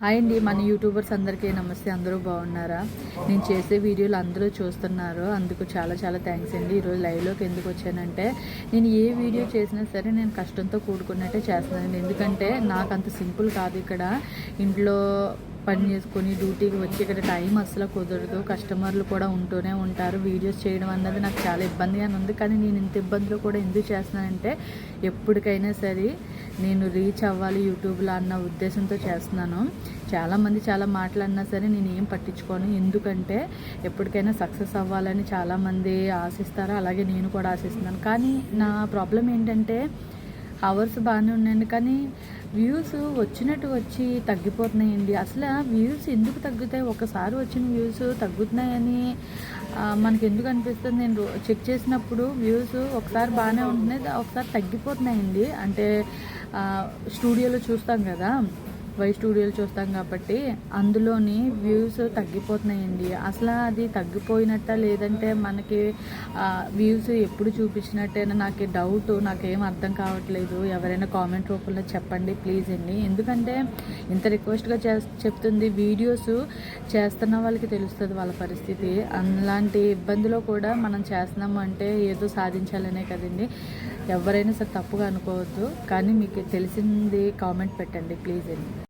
Hi అండి మన YouTubers అందరికీ నమస్తే అందరూ బాగున్నారా? నేను చేసే వీడియోలు అందరూ చూస్తున్నారు అందుకు చాలా చాలా థ్యాంక్స్ అండి. ఈరోజు లైవ్లోకి ఎందుకు వచ్చానంటే నేను ఏ వీడియో చేసినా సరే నేను కష్టంతో కూడుకున్నట్టే చేస్తున్నాను ఎందుకంటే నాకు అంత సింపుల్ కాదు ఇక్కడ. ఇంట్లో పని చేసుకొని డ్యూటీకి వచ్చి ఇక్కడ టైం అసలు కుదరదు. కస్టమర్లు కూడా ఉంటూనే ఉంటారు. వీడియోస్ చేయడం అన్నది నాకు చాలా ఇబ్బందిగానే ఉంది. కానీ నేను ఇంత ఇబ్బందులు కూడా ఎందుకు చేస్తున్నానంటే ఎప్పటికైనా సరే నేను రీచ్ అవ్వాలి యూట్యూబ్లో అన్న ఉద్దేశంతో చేస్తున్నాను. చాలామంది చాలా మాట్లాడినా సరే నేను ఏం పట్టించుకోను. ఎందుకంటే ఎప్పటికైనా సక్సెస్ అవ్వాలని చాలామంది ఆశిస్తారు. అలాగే నేను కూడా ఆశిస్తున్నాను. కానీ నా ప్రాబ్లం ఏంటంటే అవర్స్ బాగానే ఉన్నాయండి. కానీ వ్యూస్ వచ్చినట్టు వచ్చి తగ్గిపోతున్నాయండి. అసలు వ్యూస్ ఎందుకు తగ్గుతాయి? ఒకసారి వచ్చిన వ్యూస్ తగ్గుతున్నాయని మనకి ఎందుకు అనిపిస్తుంది? నేను రో- చెక్ చేసినప్పుడు వ్యూస్ ఒకసారి బాగానే ఉంటున్నాయి ఒకసారి తగ్గిపోతున్నాయండి. అంటే స్టూడియోలో చూస్తాం కదా. వై స్టూడియోలు చూస్తాం కాబట్టి అందులోని వ్యూస్ తగ్గిపోతున్నాయండి. అసలు అది తగ్గిపోయినట్ట లేదంటే మనకి వ్యూస్ ఎప్పుడు చూపించినట్టేనా నాకు డౌట్ నాకేం అర్థం కావట్లేదు. ఎవరైనా కామెంట్ రూపంలో చెప్పండి ప్లీజ్ అండి. ఎందుకంటే ఇంత రిక్వెస్ట్గా చే చెప్తుంది వీడియోస్ చేస్తున్న వాళ్ళకి తెలుస్తుంది వాళ్ళ పరిస్థితి. అలాంటి ఇబ్బందిలో కూడా మనం చేస్తున్నాము అంటే ఏదో సాధించాలనే కదండి. ఎవరైనా సరే తప్పుగా అనుకోవద్దు. కానీ మీకు తెలిసింది కామెంట్ పెట్టండి ప్లీజ్ అండి.